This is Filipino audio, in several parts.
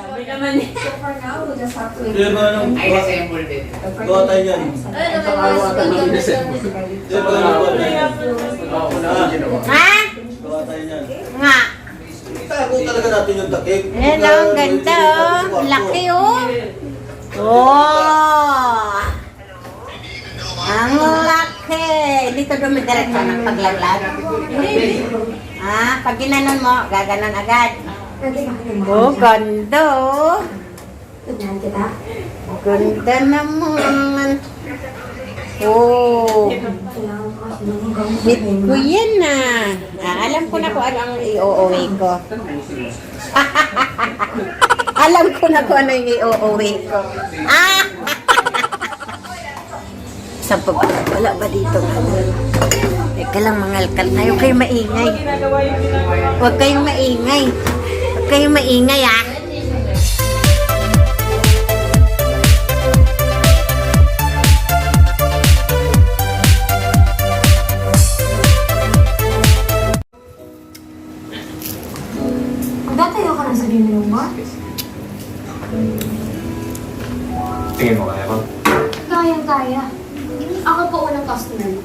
Grabe naman eh. So for now, we'll just have to wait. Di ba nung... Ay, assemble din. Tayo yan. Ay, naman yung Di ba nung gawa tayo? Oo, una ko ginawa. Ha? Tayo yan. Nga. Itago talaga natin yung takip. Ayan oh, ang ganda oh. Laki oh. Oh. Ang laki. Dito dumidiretso ng paglaglag. Ah, pag ginanon mo, gaganon agad. Oh, ganda oh. Ganda naman. Oh. Bit ko yan na. Ah, alam ko na kung ano ang i-OOA ko. alam ko na kung ano yung i-OOA ko. Ah! Saan pa ba? Wala ba dito? Teka lang mga alkal. Ayaw kayo maingay. Huwag kayong maingay. Kayong maingay ah. Magtatayo ka ginilong mo? Tingin mo kaya ko? Kayang kaya. Ako po unang customer.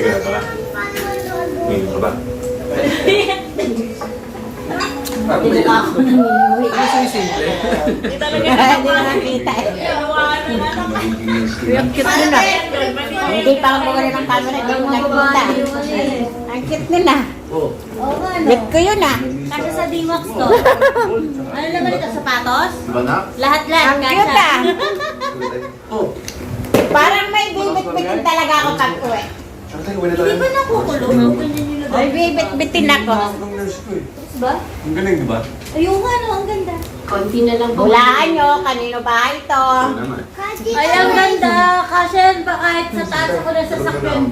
Kaya ba? Tingin mo ba? Hindi na ako nangiwi. Hindi talaga Hindi na nakita eh. Naman. Ang cute nila. Hindi pa ako mawala ng camera. Hindi mo nakita. Ang cute nila. Oh. Oo nga, Bet ko yun ah. Kasi sa D-Max to. Ano naman ito? Sapatos? Na? Lahat-lahat. Ang cute ah. Oh. Parang may bibit-bitin talaga ako pag uwi. Hindi ba nakukulong? Ang ganyan nila May bibit-bitin ako. ba? Ang galing, diba? Ayun nga, no, ang ganda. Konti na lang. Hulaan nyo, kanino ba ito? Ay, ang ganda. Kasi ba kahit sa taas ako na sasakyan.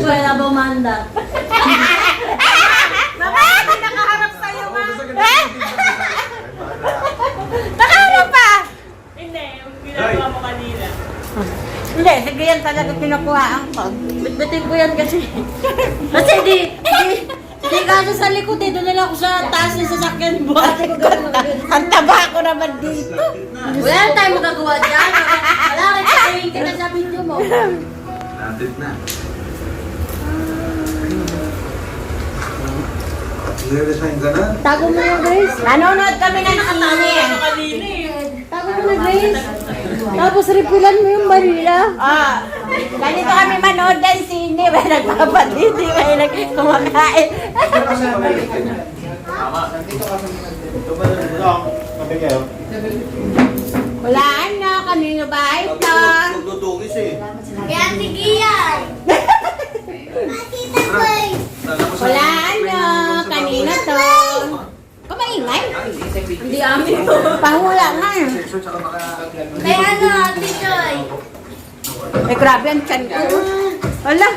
Wala bumanda. Nakaharap sa'yo nga. Nakaharap pa. Hindi, yung ginagawa mo kanina. Hindi, sige yan talaga kinukuhaan ko. Bitbitin ko yan kasi. kasi di, di, di kasi sa likod eh. Doon ako sa taas ng sasakyan. Buhati ko gano'n. Ang taba ko naman dito. Wala na tayo magagawa dyan. Wala rin sasabihin kita sa video mo. Landed na. Nire-resign ka na? Tago mo na, Grace. Nanonood kami na nakatawi eh. kanina eh. Tago mo na, Grace. Tapos repilan mo yung barila. Ah, ganito kami manood ng sine. May nagpapatiti, may nagkumakain. Hulaan nyo, kanino ba ito? Magdudugis eh. Kaya tigiyan! Hulaan nyo, kanino to? Kumaingay? Hindi amin to. Pahula nga eh. Kaya ano, Ate Joy? Eh, grabe ang tiyan ko. Wala.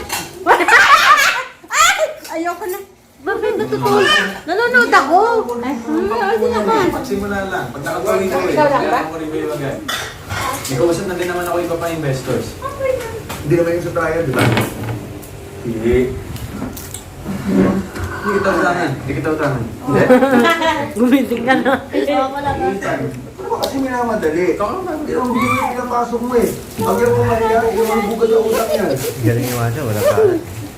Ay! Ayoko na. Bakit natutulog? Nanonood ako. Ay, hmm, hindi naman. Pagsimula lang. Pag nakapagin ako eh. Ikaw lang ba? Kailangan ko rin kayo agad. Kawasan na din naman ako iba pa investors. Hindi naman yung sa trial, di ba? Hindi. Hindi kita utangan. Hindi kita utangan. Hindi? Gumiting ka na. Ano ba kasi minamadali? Hindi yung pinapasok mo eh. Pag yung kumaya, yung mga bugad ang utak yan. Galing nga siya. Wala pa.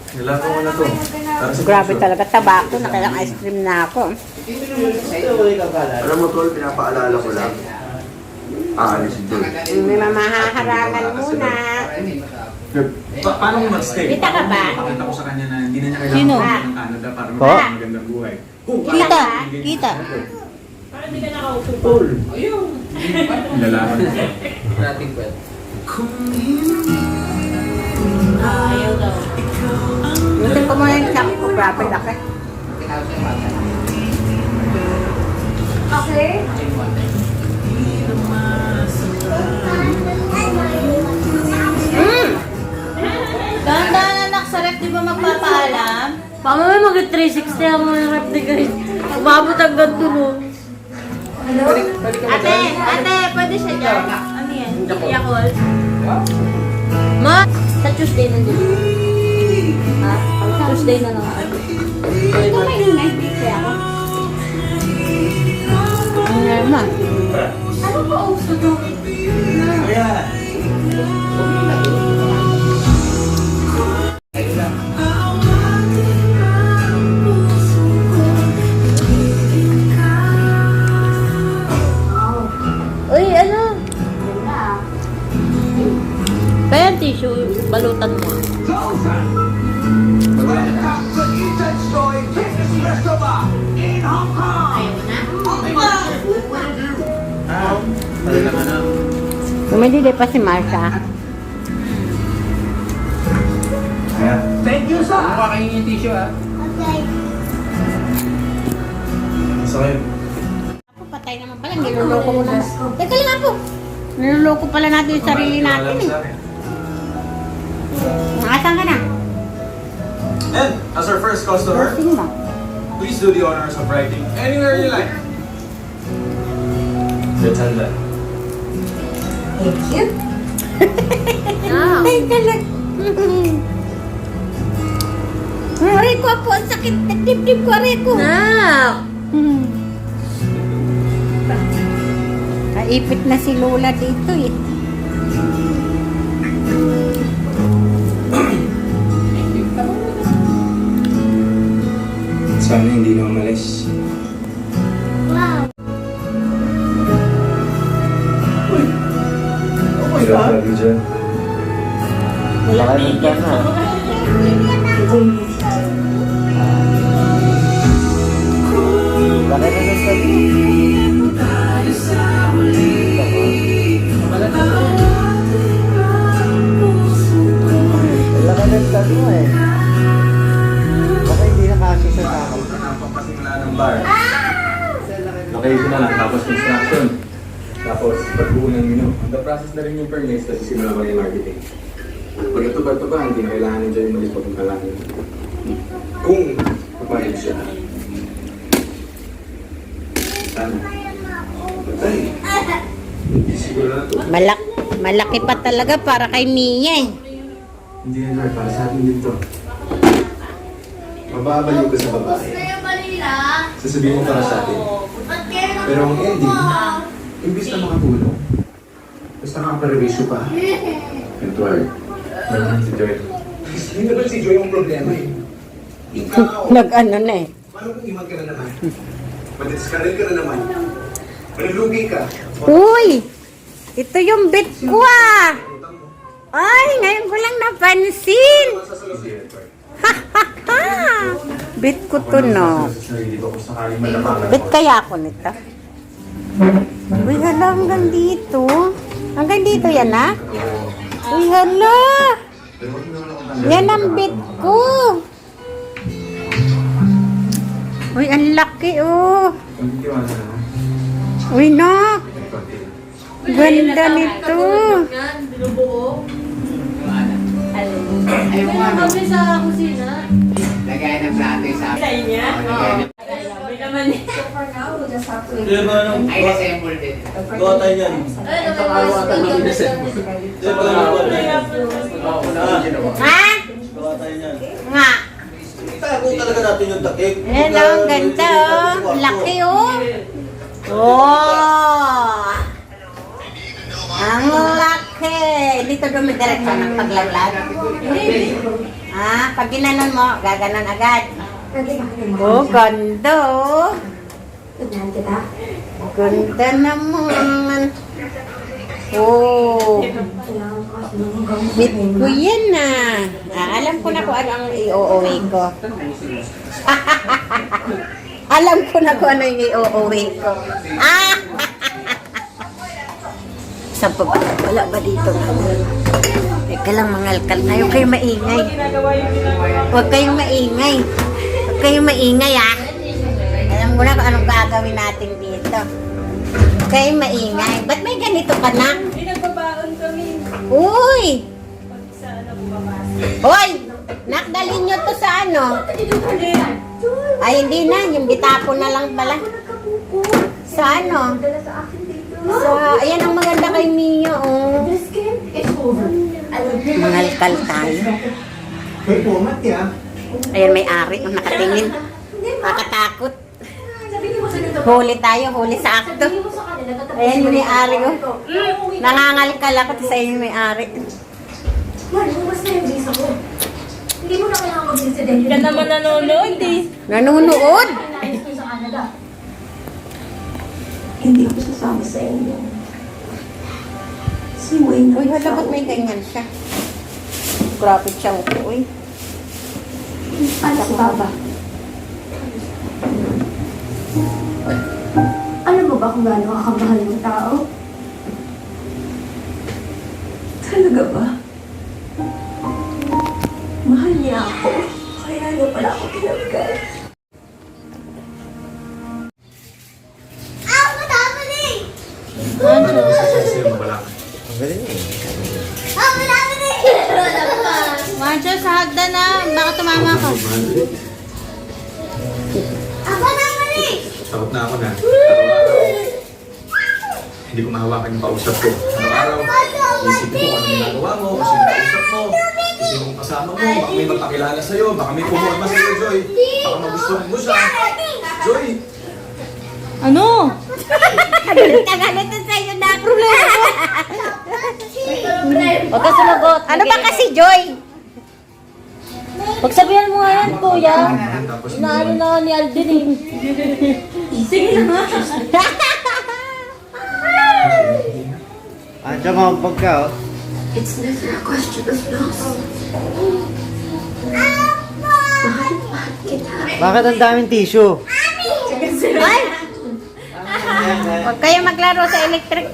Nilato ko na to. Grabe talaga tabako. Nakailang ice cream na ako. Alam mo tol, pinapaalala ko lang. Aalis doon. May mamahaharangan muna. Pa paano mo mag-stay? Kita ka ba? Pakita ko sa kanya na hindi na niya kailangan Sino? pumunta ng Canada para Po? maging magandang buhay. Kung Kita. Kita. Parang hindi ka nakaupo. Tol. Lalaman ko. Ayaw daw. Gusto ko muna yung sack ko. Grabe laki. Okay? Anak sa ref, di ba magpapaalam? Baka may mag-360 ang mga ref ni guys. Umabot hanggang dulo. Hello? Ate, ate, pwede siya dyan. Ano yan? Yakult? Ma! Sa Tuesday na dito. Ha? Tuesday na lang. Ito may night kaya ako. Ang naman. Ano ba uso to? Yeah. tissue, balutan mo. Welcome to Ethan Joy Fitness Festival in Hong Kong! Tumidili pa si Marsha. Thank you, sir! Mukha kayo yung tissue, ha? Okay. Sorry. Ako patay naman pala, niloloko mo na. Teka lang po. Niloloko pala natin yung sarili natin, eh. Nakasan ka na? And as our first customer, please do the honors of writing anywhere you like. Let's hand that. Ay, talag. Aray ko po, ang sakit ng dibdib ko, aray ko. Ah! Kaipit na si Lola dito eh. Sana hindi na umalis. Okay Hirap lagi dyan. Malamig ka na. Lang, tapos construction. Tapos pagbuo ng menu. The process na rin yung permits, tapos simula pa yung marketing. Pag natubad pa ba, hindi na kailangan nyo dyan yung malis pagpunta lang. Kung papayag siya. Sana. Patay. Hindi siguro na to. Malak malaki pa talaga para kay Mia eh. Hindi na Lord, para sa atin din to. Mababaliw ka sa babae. Sasabihin mo para sa atin. Pero ang ending, imbis na makatulong, basta makaparewisyo pa. And Lord, meron si Joy. Hindi naman si Joy ang problema eh. Ikaw! Nag-ano na eh. Paano kung iman ka na naman? Madiskaril ka na naman. Manulugi ka. Uy! Ito yung bit ko ah! Ay, ngayon ko lang napansin! Ha! bit ko to no. Bit kaya ako nito? Uy, hala, hanggang dito. Hanggang dito yan ah? Uy, hala! Yan ang bit ko! Uy, ang laki oh! Uy, nak! Ganda nito! Ayun nga kami sa kusina. Lagay ng plato sa Sa niya? Oo. Naman eh. Di ba nung Ay, assemble din. gota niyan? Ay, Di ba nung gota? Ha? Gota niyan. Nga! Itago talaga natin yung takip. Ayan oh, ang ganda oh! Laki oh! Oh! Ang laki! Dito dumidiretso ng paglaglag. Ah, pag ginanon mo, gaganon agad. Oh, ganda oh! Ganda naman. Oh, Kailangan ko yan na. Ah, alam ko na kung ano ang i-OOA ko. alam ko na kung ano yung i-OOA ko. Ah! Saan pa? Wala ba dito? Teka lang mga alkal. Tayo kayo maingay. Huwag kayong maingay. Huwag kayong maingay ah. Alam ko na kung anong gagawin natin dito. Huwag kayong maingay. Ba't may ganito ka na? Hindi nagbabaon kami. Uy! Sa ano bumabasa. Hoy! Nakdalin nyo to sa ano? Ay, hindi na. Yung bitapon na lang pala. Sa ano? Sa akin dito. Sa, ayan ang maganda kay Mia, oh. Mangalkal tayo. May pumat ya. Ayan, may ari. Oh, nakatingin. Sa nito. Huli tayo, huli sa akto. Sa Ayan, yung may ari, oh. Nangangalkal ako, tapos ayun yung may ari. Man, bumas na yung visa ko. Hindi mo na kailangan mag-visa din. Ka naman nanonood eh. Ko sa Canada. Hindi ako sasama sa inyo. Si Wayne Uy, hala, ba't may ganyan siya? Grabe siyang uy. Ano si Papa? Alam mo ba kung gaano kakamahal ng tao? Talaga ba? Mahal niya ako. Kaya niya pala ako tinanggal. Ang galing eh. Tumama ka. Takot na ako na. Araw-araw. Hindi ko mahawakan yung kausap ko. Araw-araw. Isip ko ano ginagawa mo, kasi kausap mo. Kasi yung kasama mo, baka may magpakilala sa'yo, baka may pumuha sa'yo, Joy. Baka magustuhan mo siya. Joy! Ano? Tagalit sa iyo na problema. Huwag ka sumagot. Ano ba kasi, Joy? Pagsabihan mo nga yan, kuya. Inaano na ni Alden eh. Andiyan ka ang ka, oh. It's never a question of loss. Mahal, mahal kita. Bakit ang daming tissue? Ay! Huwag kayo maglaro sa electric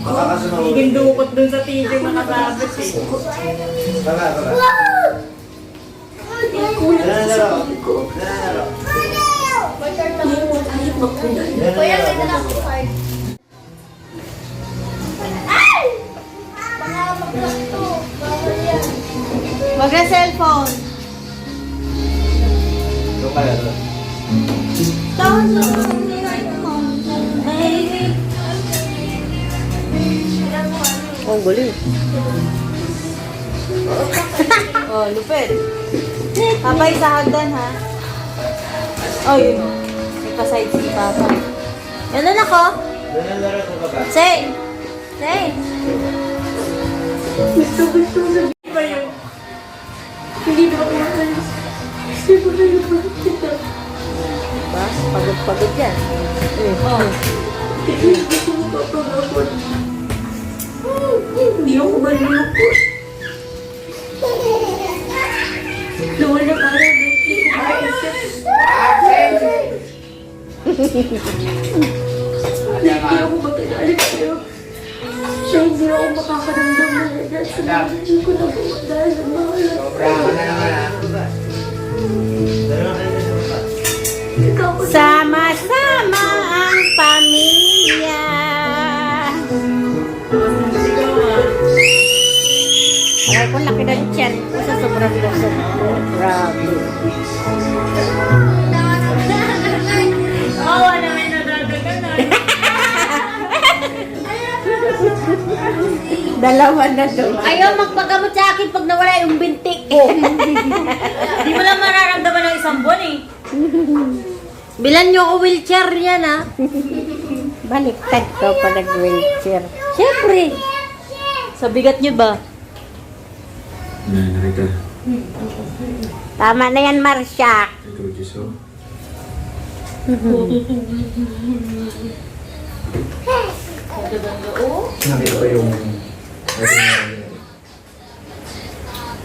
fan. Gindukot dun sa TV makasabit eh. Tara, tara. Kulang Dala, sa dala. sarili ko. Dala, Hindi mo tayo mapunan. dala. Wag na cellphone. Doon ka, doon. Ang galing. Oh, lupit. Habay sa hagdan ha. Oh, yun. May paside si Papa. Yan na ako. Doon na laro sa baba. Say! Say! Gusto, gusto na. Ba yun? Hindi ba ako makalis? Gusto ko na naman kita. Ba? Pagod-pagod yan. Oh. Hindi ko mapapagapon. Hindi ako malulukot. Noon ang araw na hindi ko makaisip. Hindi ako magkagalit sa'yo. Na hindi ako makakaramdam na dahil sa mga hindi ko na dahil ah. Ikaw ko Sama-sama ang pamilya. Aray ko, laki ng tiyan ko sa sobrang lusog ko. Grabe. Awa na may nadadaganan. Dalawa na doon. Ayaw magpagamot sa akin pag nawala yung bintik. Hindi mo lang mararamdaman ng isang buwan eh. Bilan nyo ako wheelchair yan, ha? Baliktad ko pa nag-wheelchair. Siyempre. Sa bigat niyo ba? Yan, nakita. Tama na yan, Marcia. Ikaw, Diyos, oh. Nakita ko yung...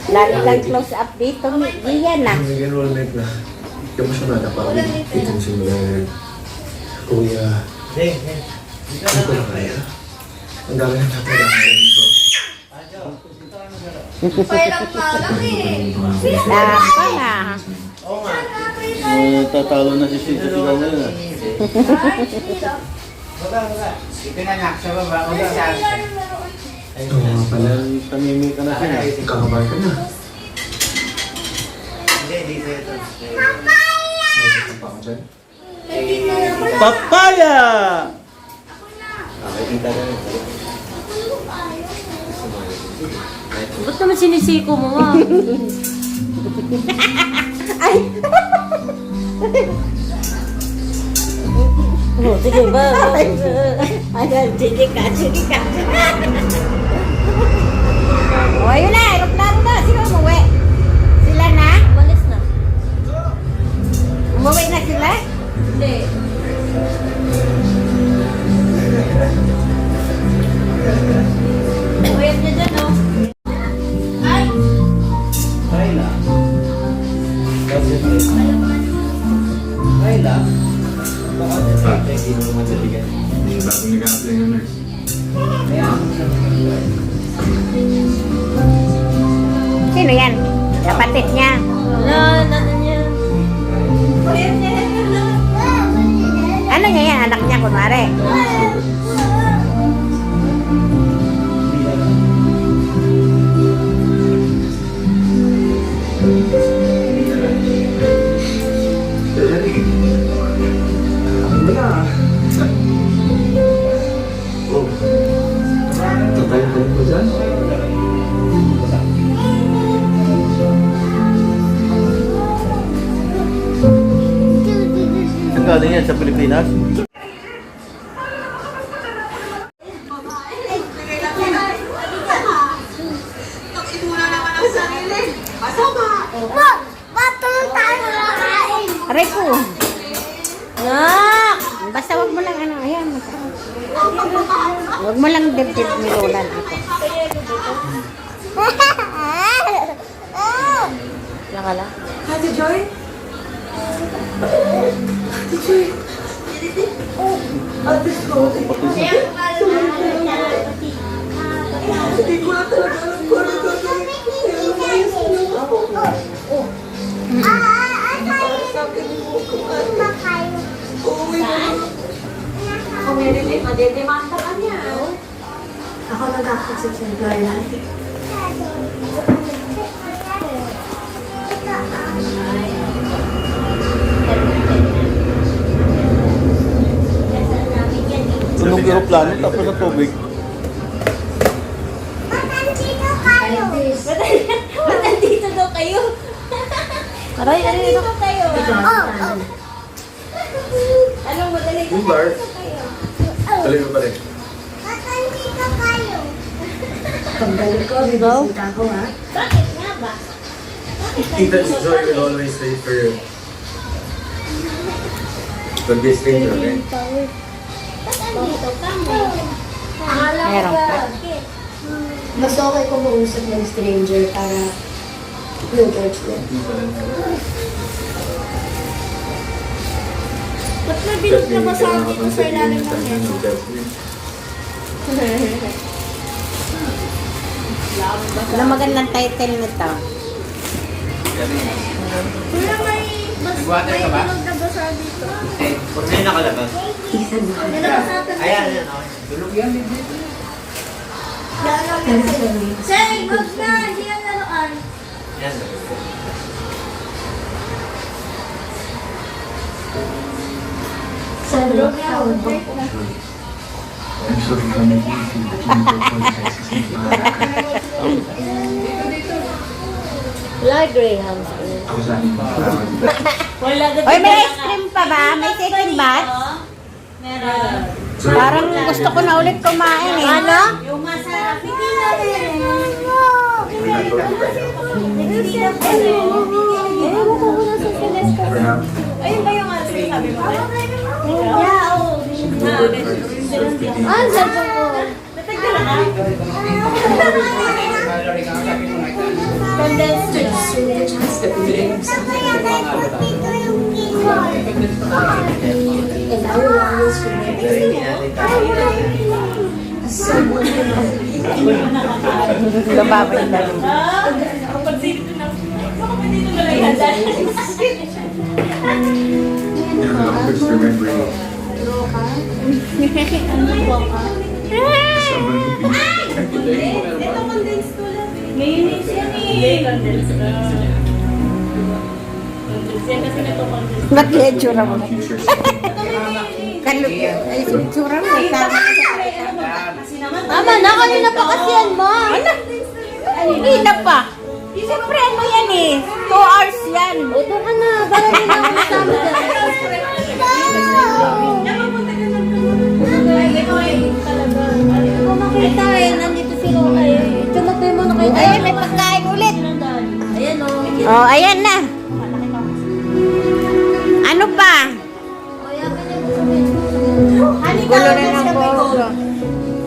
Lagi lang close up dito. Hindi yan, ah. Yung enrollment na. Yung mas na parang itin simula. Kuya, Ding, ding. Dito ano na ko na kaya? Ang dami na natin ang dito. Tama na. Oo nga. tatalo na si Sisi sila ngayon ah. Baba, baba. Ito na nak, sa baba. Ulit sa Ito nga pala. Tamimi ka na siya. Kakabahan ka na. Hindi, dito ito. May pa ako dyan. Papaya! Ba't naman sinisiko mo ah? Oh, sige ba? Ayan, sige ka, sige ka. o, ayun na, aeroplano na. Sino umuwi? Sila na? Malis na. Umuwi na sila? Hindi. Uyap Kayla. Baka Ah. hindi mo madaligan. Yung bagong nag-apply na nurse. Sino yan? Kapatid niya. Ano, ano niya? Ano niya yan? Anak niya, kunwari. Galing yan sa Pilipinas? Aray ko. Nak! Basta wag mo lang ano, ayan. Wag mo lang dibdib ni Lola dito. Nakala? Joy? Ate Joy? Ate Joy? Hindi ko na talaga alam kung ano gagawin ko. Kaya lumayas na ako. Para sa akin mo ano. Uuwi na ako. Kung may relate, madedemanda ka niya. Ako nag-accept sa Gloria. Tunog aeroplano tapos sa tubig. Ba't nandito daw kayo? Aray, aray, Nandito kayo. Anong madali ka? Yung bar? Tuloy mo pa rin. Pagdalik ko, bibisita ako ha. Bakit nga ba? Tita Joy will always stay for you. Don't be a stranger, Meron pa. Mas okay kung mausap ng stranger para no judgment. Ba't nabilog ka ba sa akin dito sa ilalim ng mesa? Ano magandang title nito? Kuya, may ba? bilog na dito. Huwag na nakalabas. May nabasatan Ayan, ayan. okay. Tulog yan, baby. Say, wag na! Hindi yan laruan. Yan. Sa lockdown, Wala Graham. Wala. Oy, may ice cream pa ba? May second batch? Meron. Parang gusto ko na ulit kumain eh. Ano? Yung masarap. Hindi na rin. Ayun ba yung ano sabi mo? Yeah, oo. Ah, cellphone ko. Natagdala ka? Condensed milk. and I will always remember Lumabay na rin. Kapag dito na. Baka pa dito na lang handa. You're the longest remembering someone who beat Ito condensed ko lang. Mayonnaise yan eh. Condensed ka. Condensed yan kasi ito condensed. Ba't yung itsura mo? future Kalot Ay, itsura mo. Tama. Na, kanina pa kasi yan. Ano? Hindi na pa. Siyempre ano yan eh. Two hours yan. O, doon ka na. Para din ako kasama dyan. Kung Ayan, may pagkain ulit. Ayan o. Oh, ayan na. Ano pa? Gulo na ng puso.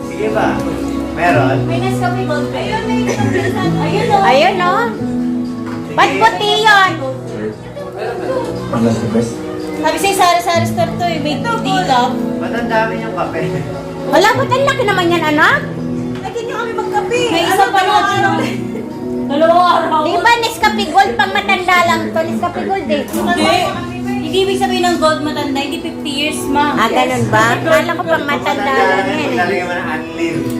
Sige ba? Meron? May Nescafe Gold. Ayun, may Ayun o. Ayun oh. Ba't puti yun? The best. Sabi sa'yo, Sari Sari Store to eh. May dilap. Ba't ang dami niyong kape? Wala, ba't ang laki naman yan, anak? May isa pa na. Dalawang araw. Di ba Nescafe Gold pang matanda lang to? Nescafe Gold eh. Hindi. Hindi ibig sabihin ng gold matanda, hindi 50 years, ma. Ah, ganun ba? Kala ko pang matanda lang yan eh. Lalagyan mo ng unlim.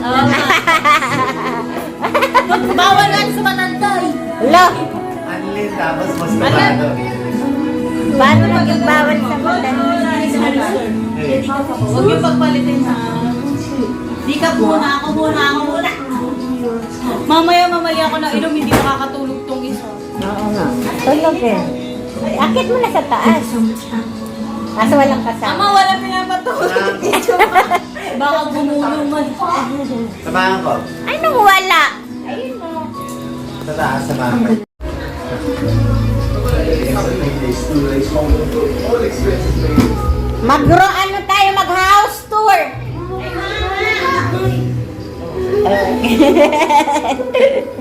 Bawal yan sa matanda eh. Lo, Unlim tapos mas kabado. paano maging bawal sa matanda? Huwag yung pagpalitin ha. Mamaya ako na inom, hindi nakakatulog tong isa. Oo nga. Tulog eh. Akit mo na sa taas. Kaso walang kasama. Ama, wala pinapatulog. Baka gumulong man. Samahan ko. Anong wala? Sa taas, samahan ko. Magro ano tayo mag-house tour.